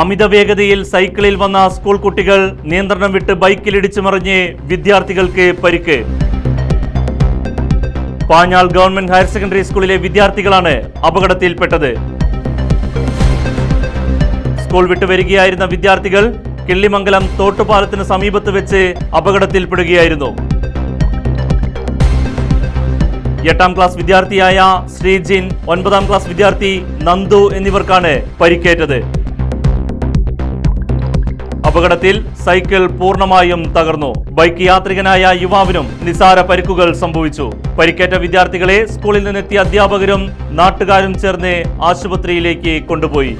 അമിത വേഗതയിൽ സൈക്കിളിൽ വന്ന സ്കൂൾ കുട്ടികൾ നിയന്ത്രണം വിട്ട് ബൈക്കിലിടിച്ചു മറിഞ്ഞ് വിദ്യാർത്ഥികൾക്ക് പരിക്ക്. പാഞ്ഞാൾ ഗവൺമെന്റ് ഹയർ സെക്കൻഡറി സ്കൂളിലെ വിദ്യാർത്ഥികളാണ് അപകടത്തിൽപ്പെട്ടത്. സ്കൂൾ വിട്ടു വരികയായിരുന്ന വിദ്യാർത്ഥികൾ കിള്ളിമംഗലം തോട്ടുപാലത്തിന് സമീപത്ത് വെച്ച് അപകടത്തിൽപ്പെടുകയായിരുന്നു. എട്ടാം ക്ലാസ് വിദ്യാർത്ഥിയായ ശ്രീജിൻ ഒൻപതാം ക്ലാസ് വിദ്യാർത്ഥി നന്ദു എന്നിവർക്കാണ് പരിക്കേറ്റത്. അപകടത്തിൽ സൈക്കിൾ പൂർണമായും തകർന്നു. ബൈക്ക് യാത്രികനായ യുവാവിനും നിസാര പരിക്കുകൾ സംഭവിച്ചു. പരിക്കേറ്റ വിദ്യാർത്ഥികളെ സ്കൂളിൽ നിന്നെത്തിയ അധ്യാപകരും നാട്ടുകാരും ചേർന്ന് ആശുപത്രിയിലേക്ക് കൊണ്ടുപോയി.